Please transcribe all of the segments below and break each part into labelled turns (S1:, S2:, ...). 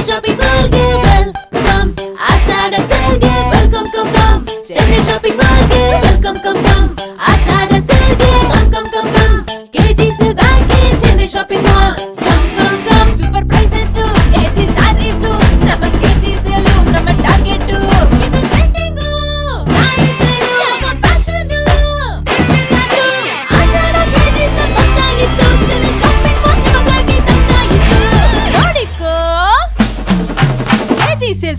S1: Chennai shopping மால்க்கு welcome ஆஷாட செல்கு welcome come come Chennai shopping மால்க்கு welcome come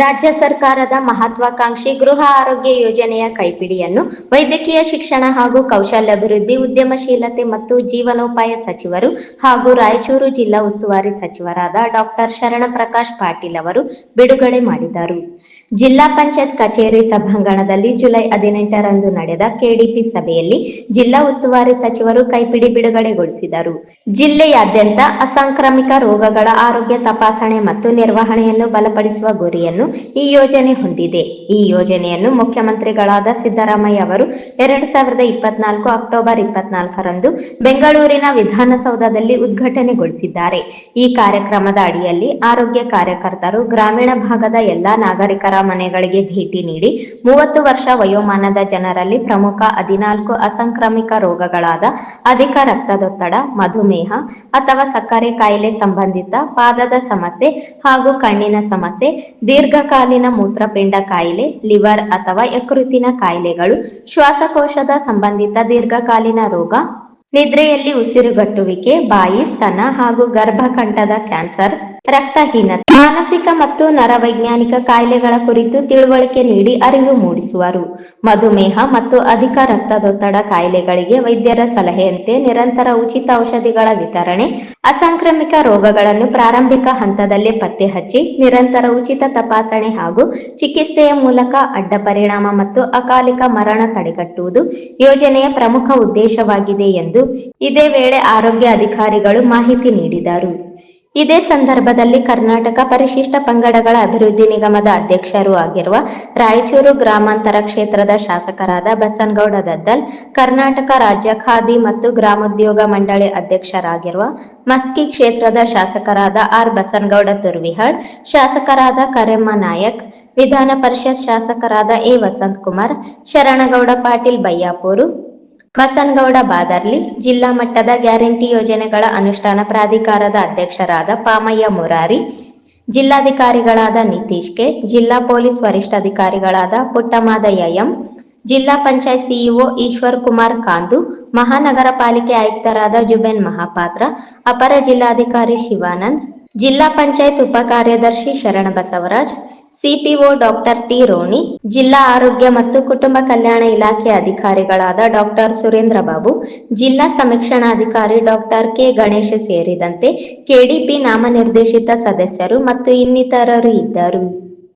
S2: ರಾಜ್ಯ ಸರ್ಕಾರದ ಮಹತ್ವಾಕಾಂಕ್ಷಿ ಗೃಹ ಆರೋಗ್ಯ ಯೋಜನೆಯ ಕೈಪಿಡಿಯನ್ನು ವೈದ್ಯಕೀಯ ಶಿಕ್ಷಣ ಹಾಗೂ ಕೌಶಲ್ಯಾಭಿವೃದ್ಧಿ, ಉದ್ಯಮಶೀಲತೆ ಮತ್ತು ಜೀವನೋಪಾಯ ಸಚಿವರು ಹಾಗೂ ರಾಯಚೂರು ಜಿಲ್ಲಾ ಉಸ್ತುವಾರಿ ಸಚಿವರಾದ ಡಾಕ್ಟರ್ ಶರಣಪ್ರಕಾಶ್ ಪಾಟೀಲ್ ಅವರು ಬಿಡುಗಡೆ ಮಾಡಿದರು. ಜಿಲ್ಲಾ ಪಂಚಾಯತ್ ಕಚೇರಿ ಸಭಾಂಗಣದಲ್ಲಿ ಜುಲೈ ಹದಿನೆಂಟರಂದು ನಡೆದ ಕೆಡಿಪಿ ಸಭೆಯಲ್ಲಿ ಜಿಲ್ಲಾ ಉಸ್ತುವಾರಿ ಸಚಿವರು ಕೈಪಿಡಿ ಬಿಡುಗಡೆಗೊಳಿಸಿದರು. ಜಿಲ್ಲೆಯಾದ್ಯಂತ ಅಸಾಂಕ್ರಾಮಿಕ ರೋಗಗಳ ಆರೋಗ್ಯ ತಪಾಸಣೆ ಮತ್ತು ನಿರ್ವಹಣೆಯನ್ನು ಬಲಪಡಿಸುವ ಗುರಿಯನ್ನು ಈ ಯೋಜನೆ ಹೊಂದಿದೆ. ಈ ಯೋಜನೆಯನ್ನು ಮುಖ್ಯಮಂತ್ರಿಗಳಾದ ಸಿದ್ದರಾಮಯ್ಯ ಅವರು ಎರಡ್ ಸಾವಿರದ ಇಪ್ಪತ್ನಾಲ್ಕು ಅಕ್ಟೋಬರ್ ಇಪ್ಪತ್ನಾಲ್ಕರಂದು ಬೆಂಗಳೂರಿನ ವಿಧಾನಸೌಧದಲ್ಲಿ ಉದ್ಘಾಟನೆಗೊಳಿಸಿದ್ದಾರೆ. ಈ ಕಾರ್ಯಕ್ರಮದ ಅಡಿಯಲ್ಲಿ ಆರೋಗ್ಯ ಕಾರ್ಯಕರ್ತರು ಗ್ರಾಮೀಣ ಭಾಗದ ಎಲ್ಲಾ ನಾಗರಿಕರ ಮನೆಗಳಿಗೆ ಭೇಟಿ ನೀಡಿ ಮೂವತ್ತು ವರ್ಷ ವಯೋಮಾನದ ಜನರಲ್ಲಿ ಪ್ರಮುಖ ಹದಿನಾಲ್ಕು ಅಸಂಕ್ರಾಮಿಕ ರೋಗಗಳಾದ ಅಧಿಕ ರಕ್ತದೊತ್ತಡ, ಮಧುಮೇಹ ಅಥವಾ ಸಕ್ಕರೆ ಕಾಯಿಲೆ ಸಂಬಂಧಿತ ಪಾದದ ಸಮಸ್ಯೆ ಹಾಗೂ ಕಣ್ಣಿನ ಸಮಸ್ಯೆ, ದೀರ್ಘಕಾಲೀನ ಮೂತ್ರಪಿಂಡ ಕಾಯಿಲೆ, ಲಿವರ್ ಅಥವಾ ಯಕೃತಿನ ಕಾಯಿಲೆಗಳು, ಶ್ವಾಸಕೋಶದ ಸಂಬಂಧಿತ ದೀರ್ಘಕಾಲೀನ ರೋಗ, ನಿದ್ರೆಯಲ್ಲಿ ಉಸಿರುಗಟ್ಟುವಿಕೆ, ಬಾಯಿ ಸ್ತನ ಹಾಗೂ ಗರ್ಭಕಂಠದ ಕ್ಯಾನ್ಸರ್ ರಕ್ತಹೀನತೆ ಮಾನಸಿಕ ಮತ್ತು ನರವೈಜ್ಞಾನಿಕ ಕಾಯಿಲೆಗಳ ಕುರಿತು ತಿಳುವಳಿಕೆ ನೀಡಿ ಅರಿವು ಮೂಡಿಸುವರು. ಮಧುಮೇಹ ಮತ್ತು ಅಧಿಕ ರಕ್ತದೊತ್ತಡ ಕಾಯಿಲೆಗಳಿಗೆ ವೈದ್ಯರ ಸಲಹೆಯಂತೆ ನಿರಂತರ ಉಚಿತ ಔಷಧಿಗಳ ವಿತರಣೆ, ಅಸಾಂಕ್ರಾಮಿಕ ರೋಗಗಳನ್ನು ಪ್ರಾರಂಭಿಕ ಹಂತದಲ್ಲೇ ಪತ್ತೆ ಹಚ್ಚಿ ನಿರಂತರ ಉಚಿತ ತಪಾಸಣೆ ಹಾಗೂ ಚಿಕಿತ್ಸೆಯ ಮೂಲಕ ಅಡ್ಡ ಪರಿಣಾಮ ಮತ್ತು ಅಕಾಲಿಕ ಮರಣ ತಡೆಗಟ್ಟುವುದು ಯೋಜನೆಯ ಪ್ರಮುಖ ಉದ್ದೇಶವಾಗಿದೆ ಎಂದು ಇದೇ ವೇಳೆ ಆರೋಗ್ಯ ಅಧಿಕಾರಿಗಳು ಮಾಹಿತಿ ನೀಡಿದರು. ಇದೇ ಸಂದರ್ಭದಲ್ಲಿ ಕರ್ನಾಟಕ ಪರಿಶಿಷ್ಟ ಪಂಗಡಗಳ ಅಭಿವೃದ್ಧಿ ನಿಗಮದ ಅಧ್ಯಕ್ಷರೂ ಆಗಿರುವ ರಾಯಚೂರು ಗ್ರಾಮಾಂತರ ಕ್ಷೇತ್ರದ ಶಾಸಕರಾದ ಬಸನಗೌಡ ದದ್ದಲ್, ಕರ್ನಾಟಕ ರಾಜ್ಯ ಖಾದಿ ಮತ್ತು ಗ್ರಾಮೋದ್ಯೋಗ ಮಂಡಳಿ ಅಧ್ಯಕ್ಷರಾಗಿರುವ ಮಸ್ಕಿ ಕ್ಷೇತ್ರದ ಶಾಸಕರಾದ ಆರ್ ಬಸನಗೌಡ ತುರ್ವಿಹಾಳ್, ಶಾಸಕರಾದ ಕರೆಮ್ಮ ನಾಯಕ್, ವಿಧಾನ ಪರಿಷತ್ ಶಾಸಕರಾದ ಎ ವಸಂತ್ ಕುಮಾರ್ ಶರಣಗೌಡ ಪಾಟೀಲ್ ಬಯ್ಯಾಪೂರು ಬಸನಗೌಡ ಬಾದರ್ಲಿ ಜಿಲ್ಲಾ ಮಟ್ಟದ ಗ್ಯಾರಂಟಿ ಯೋಜನೆಗಳ ಅನುಷ್ಠಾನ ಪ್ರಾಧಿಕಾರದ ಅಧ್ಯಕ್ಷರಾದ ಪಾಮಯ್ಯ ಮುರಾರಿ, ಜಿಲ್ಲಾಧಿಕಾರಿಗಳಾದ ನಿತೀಶ್ ಕೆ ಜಿಲ್ಲಾ ಪೊಲೀಸ್ ವರಿಷ್ಠಾಧಿಕಾರಿಗಳಾದ ಪುಟ್ಟಮಾದಯ್ಯ ಎಂ, ಜಿಲ್ಲಾ ಪಂಚಾಯತ್ ಸಿಇಒ ಈಶ್ವರ್ ಕುಮಾರ್ ಕಾಂದು, ಮಹಾನಗರ ಪಾಲಿಕೆ ಆಯುಕ್ತರಾದ ಜುಬೆನ್ ಮಹಾಪಾತ್ರ, ಅಪರ ಜಿಲ್ಲಾಧಿಕಾರಿ ಶಿವಾನಂದ್, ಜಿಲ್ಲಾ ಪಂಚಾಯತ್ ಉಪ ಕಾರ್ಯದರ್ಶಿ ಶರಣ ಬಸವರಾಜ್ ಸಿಪಿಒ ಡಾಕ್ಟರ್ ಟಿ ರೋಣಿ, ಜಿಲ್ಲಾ ಆರೋಗ್ಯ ಮತ್ತು ಕುಟುಂಬ ಕಲ್ಯಾಣ ಇಲಾಖೆ ಅಧಿಕಾರಿಗಳಾದ ಡಾಕ್ಟರ್ ಸುರೇಂದ್ರ ಬಾಬು, ಜಿಲ್ಲಾ ಸಮೀಕ್ಷಣಾಧಿಕಾರಿ ಡಾಕ್ಟರ್ ಕೆ ಗಣೇಶ ಸೇರಿದಂತೆ ಕೆಡಿಪಿ ನಾಮನಿರ್ದೇಶಿತ ಸದಸ್ಯರು ಮತ್ತು ಇನ್ನಿತರರು ಇದ್ದರು.